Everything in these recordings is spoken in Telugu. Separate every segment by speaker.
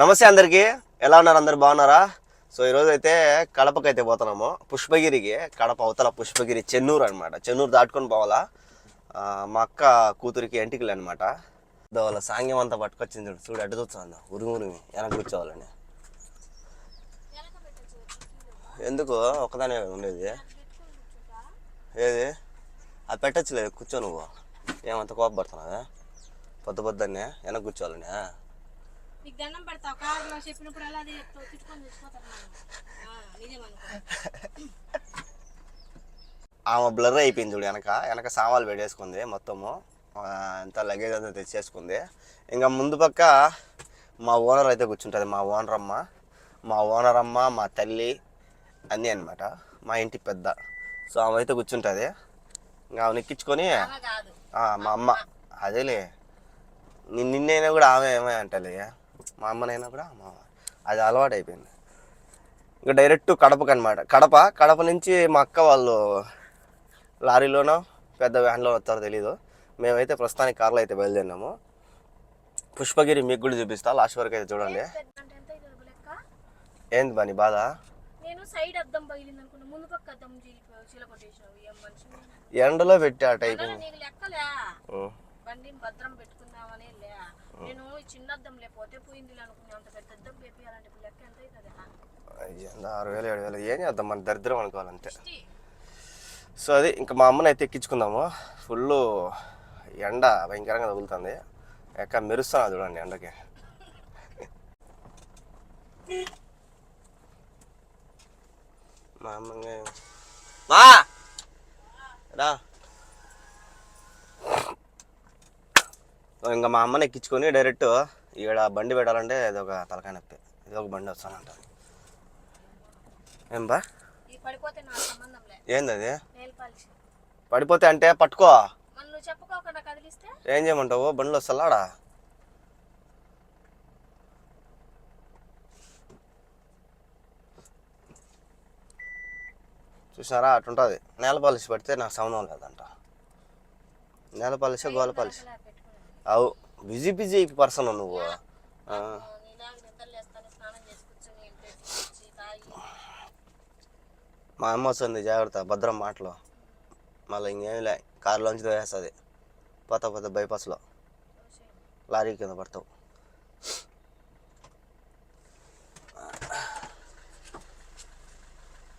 Speaker 1: నమస్తే అందరికీ. ఎలా ఉన్నారు? అందరు బాగున్నారా? సో ఈరోజు అయితే కడపకి అయితే పోతున్నాము. పుష్పగిరికి కడప అవతల పుష్పగిరి చెన్నూరు అనమాట చెన్నూరు దాటుకొని పోవాలా? మా అక్క కూతురికి ఎంటికలు అనమాట వాళ్ళ సాంగ్యం అంతా పట్టుకొచ్చింది చూడు. చూడు అడ్డు చూస్తుంది? ఉరుము ఉరిమి. వెనక కూర్చోవాలని. ఎందుకు? ఒకదానే ఉండేది. ఏది? అది పెట్టచ్చు లేదు కూర్చో నువ్వు. ఏమంత కోపడుతున్నావా పొద్దు పొద్దున్నే. వెనక కూర్చోవాలని.
Speaker 2: నీకు దండం పెడతావు కారులో చెప్పినప్పుడు అలా అది చెప్తావు తిట్టుకొని తెచ్చిపోతారు నిజమనుకో
Speaker 1: ఆమె బ్లర్ అయిపోయింది చూడు వెనక. వెనక సామాన్లు పెట్టేసుకుంది మొత్తము. అంతా లగేజ్ అంతా తెచ్చేసుకుంది. ఇంకా ముందు పక్క మా ఓనర్ అయితే కూర్చుంటుంది మా ఓనర్ అమ్మ. మా ఓనర్ అమ్మ మా తల్లి అన్నీ అనమాట మా ఇంటి పెద్ద. సో ఆమె అయితే కూర్చుంటుంది. ఇంకా ఆమెను ఎక్కించుకొని
Speaker 2: కాదు.
Speaker 1: మా అమ్మ. అదేలే. నిన్న నిన్నైనా కూడా ఆమె ఏమే అంటలే. మా అమ్మనైనా కూడా మా అది అలవాటు అయిపోయింది ఇంకా డైరెక్ట్ కడపకి అనమాట కడప కడప నుంచి మా అక్క వాళ్ళు లారీలోనో పెద్ద వ్యాన్లో వస్తారో తెలీదు. మేమైతే ప్రస్తుతానికి కార్లో అయితే బయలుదేరినాము. పుష్పగిరి మీకు కూడా చూపిస్తా లాస్ట్ వరకు అయితే చూడండి. ఏంది బాని బాధ? ఎండలో పెట్టి టైపు.
Speaker 2: బండిని భద్రం పెట్టుకుందామనే లే. నేను చిన్న అద్దం లేకపోతే పోయింది అనుకున్నా. అంత పెద్ద అద్దం పేపియాలంటే ఇప్పుడు లెక్క ఎంత అవుతుంది
Speaker 1: ఆరు వేలు ఏడు వేలు ఏం చేద్దాం? మన దరిద్రం అనుకోవాలంతే. సో అది ఇంకా మా అమ్మని అయితే ఎక్కించుకుందాము. ఫుల్ ఎండ భయంకరంగా తగులుతుంది. ఎక్క మెరుస్తున్నా చూడండి ఎండకి. మా అమ్మ రా. ఇంకా మా అమ్మని ఎక్కించుకొని డైరెక్ట్ ఈడ బండి పెట్టాలంటే ఇది ఒక తలకాయ నొప్పి. ఇది ఒక బండి వస్తానంట ఏం బా
Speaker 2: ఈ పడిపోతే నాకు సంబంధం లే.
Speaker 1: ఏంది అది పడిపోతే అంటే పట్టుకో. ఏం చేయమంటావు? బండిలో వస్తాడా చూసారా అటుంటుంది నేల పాలిష్ పడితే నాకు సంబంధం లేదంట. నేల పాలిష్ గోల
Speaker 2: పెట్టుకున్నాను
Speaker 1: అవు బిజీ బిజీ పర్సన్ నువ్వు. మా అమ్మ వస్తుంది జాగ్రత్త భద్రం మాటలు. మళ్ళీ ఇంకేం లే కారులోంచి వేస్తుంది పోతా పోతా బైపాస్లో. లారీ కింద పడతావు.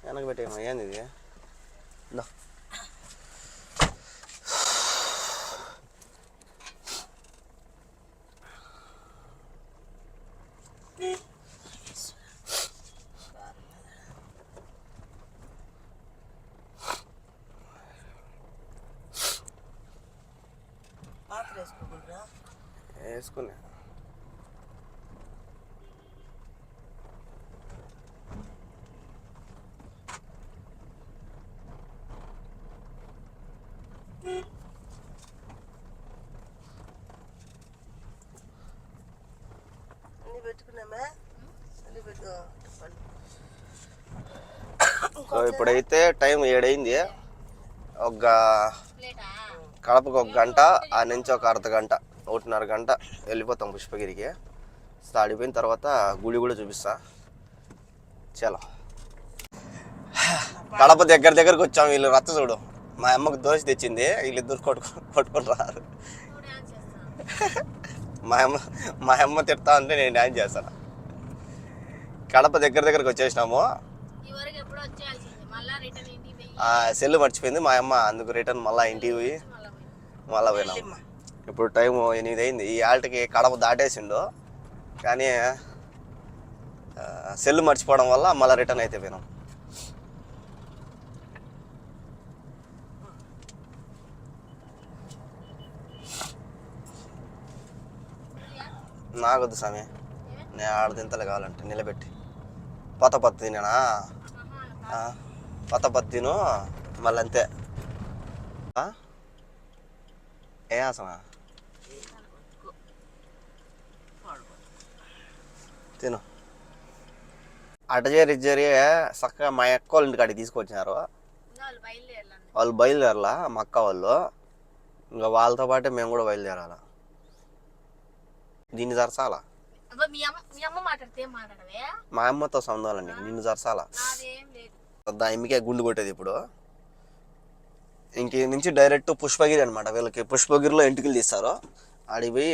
Speaker 1: వెనక పెట్టేయమ్మా ఏంది ఇది. సో ఇప్పుడైతే టైం ఏడైంది. ఒక కడపకు ఒక గంట ఆ నుంచి ఒక అర్ధ గంట ఒకటిన్నర గంట వెళ్ళిపోతాం పుష్పగిరికి. సో ఆడిపోయిన తర్వాత గుడి కూడా చూపిస్తా. చలో. కడప దగ్గర దగ్గరకు వచ్చాం వీళ్ళు రచ్చ చూడు. మా అమ్మకు దోశ తెచ్చింది వీళ్ళిద్దరు కొట్టుకు కొట్టుకొని రారు. మా అమ్మ మా అమ్మ తిడతా ఉంటే నేను డ్యాన్స్ చేస్తాను. కడప దగ్గర దగ్గరకు వచ్చేసినాము
Speaker 2: ఈ వరకు ఎప్పుడో వచ్చేయాల్సింది మళ్ళా రిటర్న్ ఇంటికి పోయి
Speaker 1: ఆ సెల్ మర్చిపోయింది. మా అమ్మ అందుకు రిటర్న్ మళ్ళీ ఇంటికి పోయి
Speaker 2: మళ్ళా పోయి
Speaker 1: మళ్ళీ పోయినాము ఇప్పుడు టైం ఎనిమిది అయింది. ఈ ఆల్ట్కి కడప దాటేసిండు. కానీ సెల్ మర్చిపోవడం వల్ల మళ్ళీ రిటర్న్ అయితే పోయినాం. నాకొద్దు స్వామి నేను ఆడదింతలు కావాలంటే నిలబెట్టి. పొత పత్తి తినేనా?
Speaker 2: ఆహా,
Speaker 1: పొత పత్తి తిను మళ్ళీ అంతే? ఏ ఆసనా? తిను. అటజేరి ఇజ్జరి చక్కగా మా అక్క వాళ్ళ ఇంటికాడికి తీసుకొచ్చినారు.
Speaker 2: వాళ్ళు బయలుదేరాలి
Speaker 1: మా అక్క వాళ్ళు. ఇంకా వాళ్ళతో పాటే మేము కూడా బయలుదేరాల. దీన్ని జరసాలా?
Speaker 2: మా
Speaker 1: అమ్మతో సంబంధాలండి నిన్ను జరసాల?
Speaker 2: నాదేం లేదు
Speaker 1: గుండు కొట్టేది ఇప్పుడు. ఇంక నుంచి డైరెక్ట్ పుష్పగిరి అనమాట వీళ్ళకి పుష్పగిరిలో ఎంటుకలు తీస్తారు. ఆడికి పోయి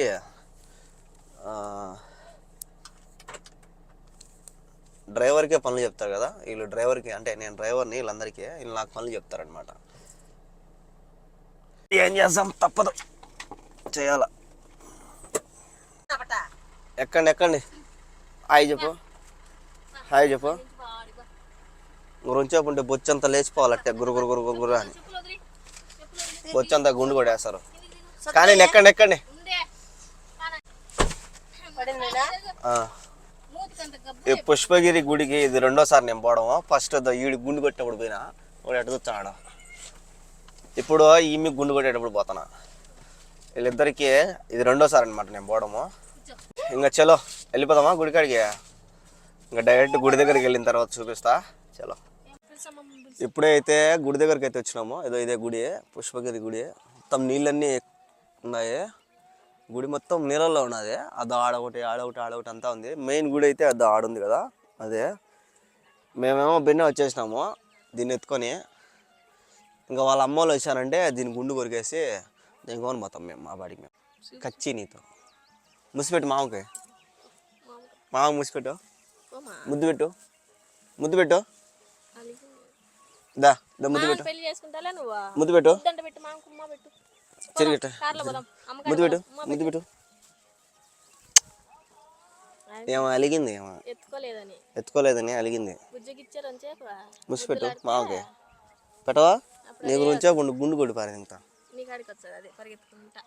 Speaker 1: డ్రైవర్కే పనులు చెప్తారు కదా. వీళ్ళు డ్రైవర్కి అంటే నేను డ్రైవర్ని వీళ్ళందరికీ వీళ్ళు నాకు పనులు చెప్తారనమాట ఏం చేస్తాం తప్పదు. చేయాల? ఎక్కండి ఎక్కండి. హాయ్ చెప్పు. హాయ్ చెప్పు. గురించి ఉంటే బొచ్చంతా లేచిపోవాలంటే గురు గురు గురు గురు గురు అని. బొచ్చంతా గుండు కొడేస్తారు కానీ ఎక్కండి ఎక్కండి ఈ పుష్పగిరి గుడికి ఇది రెండోసారి నేను పోవడం. ఫస్ట్ ఈడి గుండు కొట్టినప్పుడు పోయినా వాడు ఎటు చూస్తున్నాడు ఇప్పుడు ఈమె గుండు కొట్టేటప్పుడు పోతానా? వీళ్ళిద్దరికి ఇది రెండోసారి అనమాట నేను పోవడము ఇంకా చలో వెళ్ళిపోదామా గుడికాడికి? ఇంకా డైరెక్ట్ గుడి దగ్గరికి వెళ్ళిన తర్వాత చూపిస్తా. చలో.
Speaker 2: పిలిచమ్మ పిలిచి
Speaker 1: ఇప్పుడే అయితే గుడి దగ్గరికి అయితే వచ్చినాము. ఏదో ఇదే గుడి పుష్పగిరి గుడి. మొత్తం నీళ్ళన్నీ ఉన్నాయి. గుడి మొత్తం నీళ్ళల్లో ఉన్నది. అది ఆడొకటి ఆడొకటి ఆడొకటి అంతా ఉంది. మెయిన్ గుడి అయితే అది ఆడుంది కదా అదే. మేమేమో బిన్న వచ్చేసినాము దీన్ని ఎత్తుకొని. ఇంకా వాళ్ళ అమ్మ వాళ్ళు వచ్చారంటే దీన్ని గుండు కొరికేసి దీని కొని పోతాం మేము మా బాడికి మేము. కచ్చి నీతో. ముసిపెట్టు మామకి. మామ ముసిపెట్టు. ముద్దు పెట్టు. ముద్దు పెట్టు. దా దా ముద్దు పెట్టు.
Speaker 2: పెళ్ళి చేసుకుంటాలే నువ్వు?
Speaker 1: ముద్దు పెట్టు.
Speaker 2: ముద్దంట పెట్టు మా కుమ్మ పెట్టు.
Speaker 1: ముద్దు పెట్టు ముద్దు పెట్టు. ఏమో అలిగింది ఏమో.
Speaker 2: ఎత్తుకోలేదని.
Speaker 1: ఎత్తుకోలేదని అలిగింది.
Speaker 2: చెప్పు
Speaker 1: ముసిపెట్టు మామకి. పెట్టవా? నీ గురించే గుండు గుండు కొడి పారేది ఇంకా.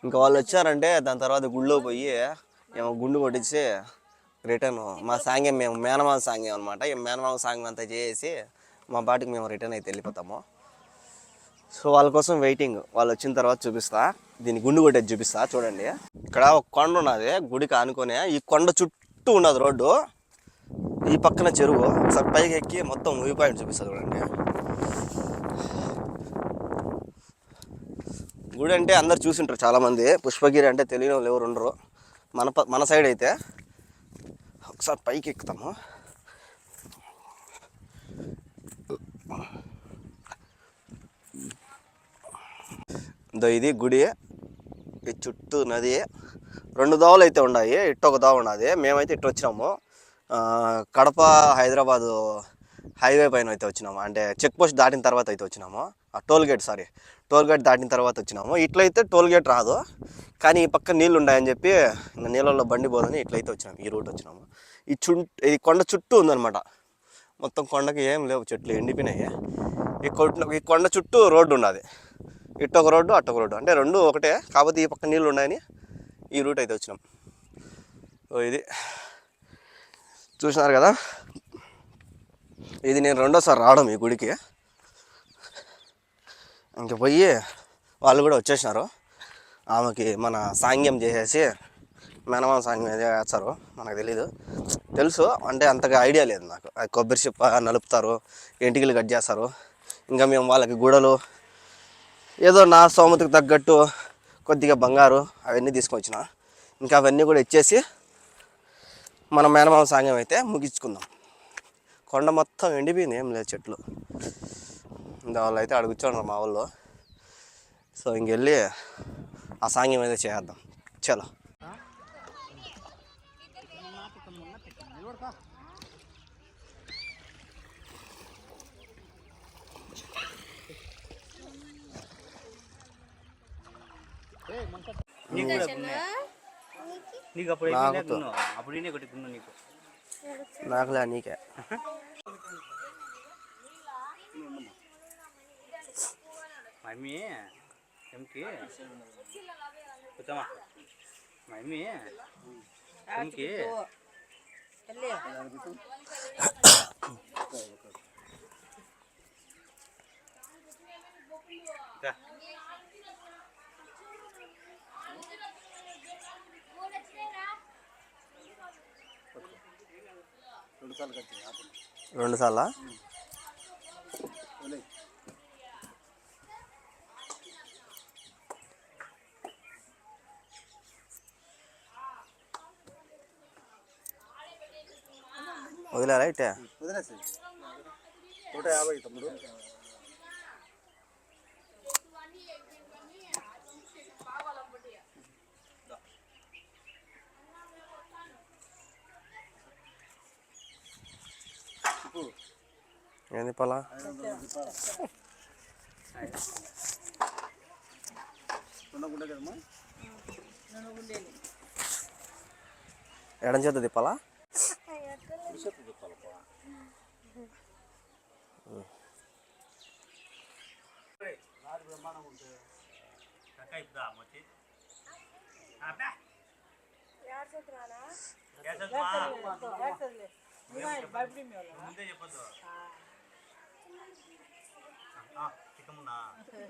Speaker 1: ఇంకా వాళ్ళు వచ్చారంటే దాని తర్వాత గుళ్ళో పోయి ఏమో గుండు కొట్టించి రిటర్న్. మా సాంగ్యం మేము మేనమామ సాంగ్యం అనమాట మేనమామ సాంగ్యం అంతా చేసి మా బాటికి మేము రిటర్న్ అయితే వెళ్ళిపోతాము. సో వాళ్ళ కోసం వెయిటింగ్ వాళ్ళు వచ్చిన తర్వాత చూపిస్తా. దీన్ని గుండు కొట్టేది చూపిస్తా. చూడండి. ఇక్కడ ఒక కొండ ఉన్నది. గుడికి ఆనుకొని ఈ కొండ చుట్టూ ఉన్నది రోడ్డు. ఈ పక్కన చెరువు. ఒకసారి పైకి ఎక్కి మొత్తం వ్యూ పాయింట్ చూపిస్తా చూడండి. గుడి అంటే అందరు చూసింటారు చాలామంది. పుష్పగిరి అంటే తెలియని వాళ్ళు ఎవరు ఉండరు. మన ప- మన సైడ్ అయితే. ఒకసారి పైకి ఎక్కుతాము. ఇదో ఇది గుడి ఈ చుట్టూ నది రెండు దావులు అయితే ఉన్నాయి ఇటు ఒక దావ ఉన్నది మేమైతే ఇటు వచ్చినాము. కడప హైదరాబాదు హైవే పైన అయితే వచ్చినాము. అంటే చెక్ పోస్ట్ దాటిన తర్వాత అయితే వచ్చినాము. ఆ toll gate sorry toll gate దాటిన తర్వాత వచ్చినాము. ఇట్లయితే టోల్ గేట్ రాదు. కానీ ఈ పక్క నీళ్ళు ఉన్నాయని చెప్పి నీళ్ళల్లో బండి పోదని ఇట్లయితే వచ్చినాము. ఈ రూట్ వచ్చినాము. ఈ చు ఇది కొండ చుట్టూ ఉందన్నమాట. మొత్తం కొండకి ఏం లేవు చెట్లు ఎండిపోయినాయి. ఈ కొండ ఈ కొండ చుట్టూ రోడ్డు ఉన్నది. ఇటు ఒక రోడ్డు అటు ఒక రోడ్డు. అంటే రెండు ఒకటే కాకపోతే ఈ పక్క నీళ్ళు ఉన్నాయని ఈ రూట్ అయితే వచ్చినాం. ఓ ఇది. చూసినారు కదా? ఇది నేను రెండోసారి రావడం ఈ గుడికి. ఇంక పోయి వాళ్ళు కూడా వచ్చేసినారు. ఆమెకి మన సాంగ్యం చేసేసి మేనమామ సాంగ్యం చేస్తారు మనకు తెలీదు. తెలుసు. అంటే అంతగా ఐడియా లేదు నాకు. కొబ్బరి చిప్ప నలుపుతారు ఎంటికలు కట్ చేస్తారు. ఇంకా మేము వాళ్ళకి గుడలు ఏదో నా సోమతికి తగ్గట్టు కొద్దిగా బంగారు అవన్నీ తీసుకొచ్చిన. ఇంకా అవన్నీ కూడా ఇచ్చేసి మన మేనమామ సాంగ్యం అయితే ముగించుకుందాం. కొండ మొత్తం ఎండిపోయింది ఏం లేదు చెట్లు. వాళ్ళు అయితే అక్కడ కూర్చోండి మా వాళ్ళు సో ఇంకెళ్ళి ఆ సాంగ్యం అయితే చేద్దాం. చలో.
Speaker 3: నీకు అప్పుడు? అప్పుడు ఒకటి నీకు.
Speaker 1: నాకులే నీకే.
Speaker 3: మమ్మీ ఎంకి కూర్చోమా. మమ్మీ ఎంకి
Speaker 4: వెళ్ళి
Speaker 1: రెండు సార్లా? వదిలేరా ఇట్టే?
Speaker 5: వదిలేసి నూట యాభై తమ్ముడు.
Speaker 1: ఏంది పలా
Speaker 5: కదమ్మా
Speaker 1: ఎడం చేత తిప్పాలా
Speaker 3: ముందే చెప్పదు తికమున్నా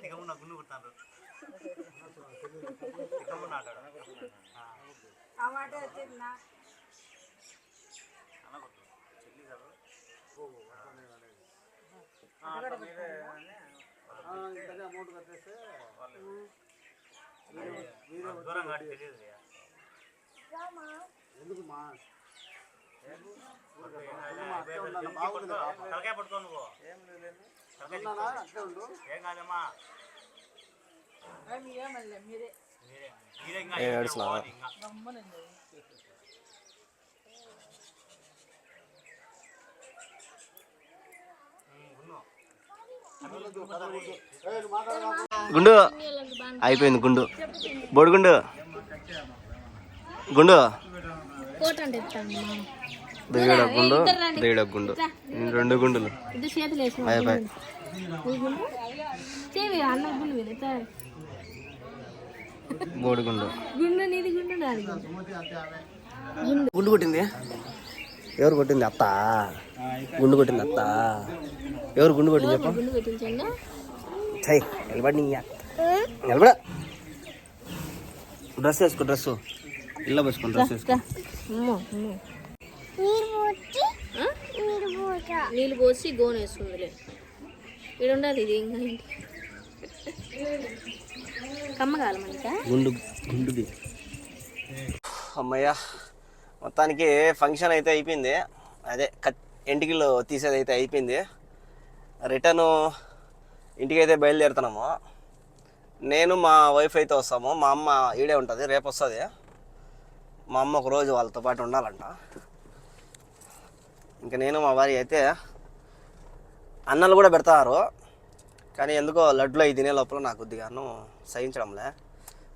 Speaker 3: తికమున్నా గుండు కుడతాను తికమున్నా ఆటాడు
Speaker 4: ఆ మాట వచ్చిందా
Speaker 3: అనకూడదు చెల్లి కదా
Speaker 5: అమౌంట్ కట్టేస్తే
Speaker 3: దూరం కాదు తెలియదు
Speaker 5: ఎందుకు మా
Speaker 3: తలకాయ పట్టుకో నువ్వు. ఏం కాదమ్మా?
Speaker 4: మీరే.
Speaker 1: గుండు అయిపోయింది గుండు. బొడిగుండు గుండు. దిగడ గుండు రెండు గుండులు. అయిపోయి
Speaker 2: చేవి అన్న గుండు గుండు.
Speaker 1: కొట్టింది? ఎవరు కొట్టింది? అత్త. గుండు కొట్టింది అత్త. ఎవరు గుండు కొట్టింది చెప్పు? చెయ్ నిలబడి నీ నిలబడ. డ్రెస్ వేసుకో డ్రెస్. ఇళ్ళ పోసుకో డ్రెస్ వేసుకో?
Speaker 2: నీళ్ళు పోసి. గోన వేస్తుందిలే ఇక్కడ ఉండాలి ఇది ఇంకా ఇంటి. కమ్మ కాలమంట
Speaker 1: గుండు గుండుది అమ్మయ్య మొత్తానికి ఫంక్షన్ అయితే అయిపోయింది. అదే కట్ ఎంటికలు తీసేది అయితే అయిపోయింది. రిటర్న్ ఇంటికి అయితే బయలుదేరుతున్నాము. నేను మా వైఫ్ అయితే వస్తాము. మా అమ్మ ఈడే ఉంటుంది రేపు వస్తుంది. మా అమ్మ ఒక రోజు వాళ్ళతో పాటు ఉండాలంట. ఇంకా నేను మా భార్య అయితే అన్నలు కూడా పెడతారు. కానీ ఎందుకో లడ్లు అవి తినే లోపల నాకు కొద్దిగాను సహించడంలే.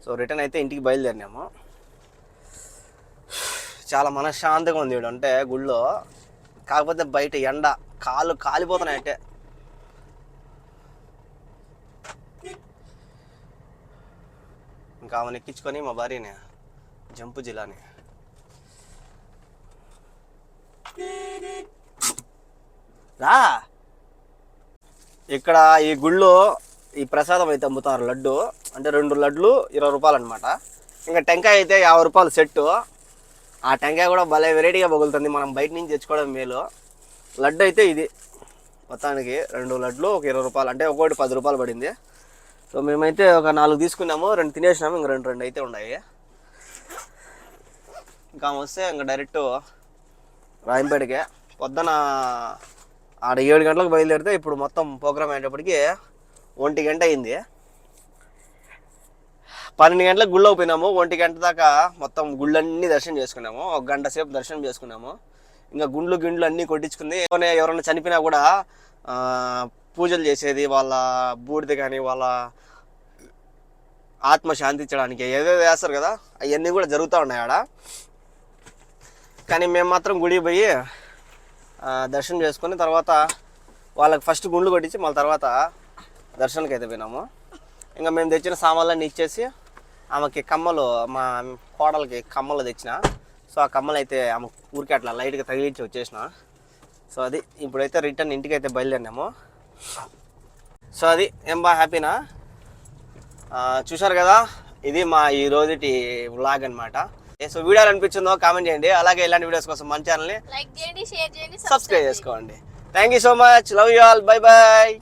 Speaker 1: సో రిటర్న్ అయితే ఇంటికి బయలుదేరినాము. చాలా మనశ్శాంతిగా ఉంది ఈడ అంటే గుళ్ళో కాకపోతే బయట ఎండ కాళ్ళు కాలిపోతున్నాయి అంటే. ఇంకా ఆమెను ఎక్కించుకొని మా భార్యని జంపు జిల్లాని రా. ఇక్కడ ఈ గుళ్ళో ఈ ప్రసాదం అయితే అమ్ముతారు లడ్డు. అంటే రెండు లడ్లు ఇరవై రూపాయలు అనమాట ఇంకా టెంకాయ అయితే యాభై రూపాయలు సెట్టు. ఆ టెంకాయ కూడా భలే వెరైటీగా పగులుతుంది మనం బయట నుంచి తెచ్చుకోవడం మేలు. లడ్డు అయితే ఇది. మొత్తానికి రెండు లడ్లు ఒక ఇరవై రూపాయలు. అంటే ఒకటి పది రూపాయలు పడింది. సో మేమైతే ఒక నాలుగు తీసుకున్నాము రెండు తినేసినాము ఇంక రెండు రెండు అయితే ఉన్నాయి. ఇంకా వస్తే ఇంకా డైరెక్ట్ రాయంపేటకే. పొద్దున ఆడ ఏడు గంటలకు బయలుదేరితే ఇప్పుడు మొత్తం ప్రోగ్రామ్ అయ్యేటప్పటికి ఒంటి గంట అయింది. పన్నెండు గంటలకు గుళ్ళో పోయినాము. ఒంటి గంట దాకా మొత్తం గుళ్ళన్నీ దర్శనం చేసుకున్నాము. ఒక గంట సేపు దర్శనం చేసుకున్నాము. ఇంకా గుండ్లు గిండ్లు అన్నీ కొట్టించుకుంది. ఎవరైనా ఎవరైనా చనిపోయినా కూడా పూజలు చేసేది వాళ్ళ బూడిద కానీ వాళ్ళ ఆత్మ శాంతించడానికి ఏదేదో వేస్తారు కదా అవన్నీ కూడా జరుగుతూ ఉన్నాయి ఆడ. కానీ మేము మాత్రం గుడికి పోయి దర్శనం చేసుకొని తర్వాత వాళ్ళకి ఫస్ట్ గుండ్లు కొట్టించి మళ్ళీ తర్వాత దర్శనానికి అయితే పోయినాము. ఇంకా మేము తెచ్చిన సామాన్లన్నీ ఇచ్చేసి ఆమెకి కమ్మలు మా కోడలకి కమ్మలు తెచ్చిన. సో ఆ కమ్మలు అయితే ఆమె ఊరికి అట్లా లైట్గా తగిలించి వచ్చేసిన. సో అది ఇప్పుడైతే రిటర్న్ ఇంటికి అయితే బయలుదేరినాము. సో అది ఏం బా హ్యాపీనా? చూసారు చూశారు కదా ఇది మా ఈ రోజుటి వ్లాగ్ అనమాట సో వీడియోలు అనిపించిందో కామెంట్ చేయండి. అలాగే ఇలాంటి వీడియోస్ కోసం మన ఛానల్ని
Speaker 2: లైక్ చేయండి షేర్ చేయండి
Speaker 1: సబ్స్క్రైబ్ చేసుకోండి. Thank you so much love you all bye bye